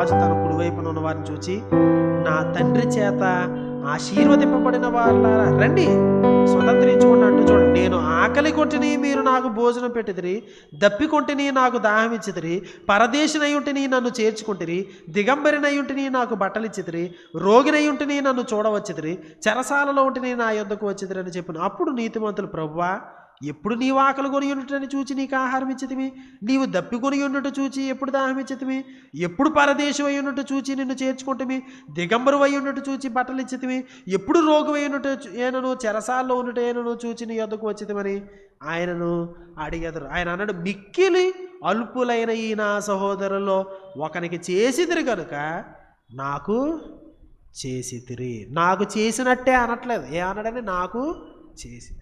రాజు తన కుడివైపున ఉన్న వారిని చూచి నా తండ్రి చేత ఆశీర్వదింపబడిన వాళ్ళారా రండి స్వతంత్రించుకోండి అంటూ చూడండి. నేను ఆకలి కొట్టిని మీరు నాకు భోజనం పెట్టిదిరి దప్పికొంటిని నాకు దాహం ఇచ్చిదిరి పరదేశినయుంటిని నన్ను చేర్చుకుంటిరి దిగంబరినయుంటిని నాకు బట్టలు ఇచ్చిదిరి రోగినయుంటిని నన్ను చూడవచ్చిదిరి చెరసాలలో ఉంటిని నా యొద్దకు వచ్చిదిరి అని చెప్పిన. అప్పుడు నీతిమంతులు ప్రభువా ఎప్పుడు నీవు ఆకలి కొనియుండుటని చూచి నీకు ఆహారం ఇచ్చితివి? నీవు దప్పి కొని చూచి ఎప్పుడు దాహం ఇచ్చితివి? ఎప్పుడు పరదేశం అయి ఉన్నట్టు చూచి నిన్ను చేర్చుకుంటుమి? దిగంబరు అయి ఉన్నట్టు చూచి బట్టలు ఇచ్చితివి? ఎప్పుడు రోగం అయి ఉన్నట్టు ఏనను చెరసాల్లో ఉన్నట్టు ఏనను చూచి నీ యొద్దకు వచ్చితిమని ఆయనను అడిగెదరు. ఆయన అన్నాడు మిక్కిలి అల్పులైన ఈ నా సహోదరులో ఒకనికి చేసిదిరి కనుక నాకు చేసితిరి. నాకు చేసినట్టే అనట్లేదు. ఏ అనడని నాకు చేసి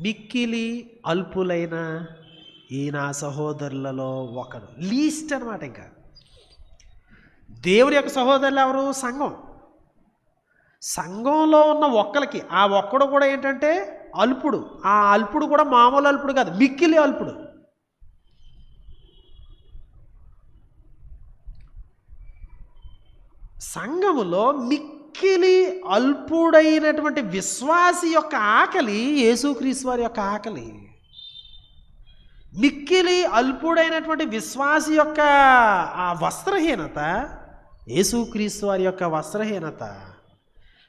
మిక్కిలి అల్పులైన ఈ నా సహోదరులలో ఒకడు లీస్ట్ అనమాట ఇంకా. దేవుని యొక్క సహోదరులు ఎవరు? సంఘం. సంఘంలో ఉన్న ఒక్కలకి ఆ ఒక్కడు కూడా ఏంటంటే అల్పుడు. ఆ అల్పుడు కూడా మామూలు అల్పుడు కాదు మిక్కిలి అల్పుడు. సంఘములో మిక్కిలి అల్పుడైనటువంటి విశ్వాసి యొక్క ఆకలి యేసుక్రీస్తు వారి యొక్క ఆకలి. మిక్కిలి అల్పుడైనటువంటి విశ్వాసి యొక్క ఆ వస్త్రహీనత యేసుక్రీస్తు వారి యొక్క వస్త్రహీనత.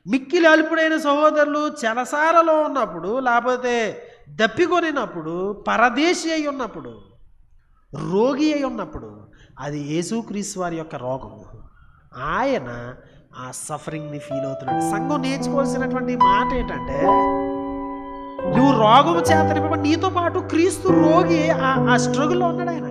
మిక్కిలి అల్పుడైన సహోదరులు చెలసారలో ఉన్నప్పుడు లేకపోతే దప్పికొనినప్పుడు పరదేశి అయి ఉన్నప్పుడు రోగి అయి ఉన్నప్పుడు అది యేసుక్రీస్తు వారి యొక్క రోగం ఆయన ఆ సఫరింగ్ని ఫీల్ అవుతున్నాడు. సంఘం నేర్చుకోవాల్సినటువంటి మాట ఏంటంటే నువ్వు రోగం చేత నీతో పాటు క్రీస్తు రోగి ఆ- ఆ స్ట్రగుల్లో ఉన్నాడు ఆయన.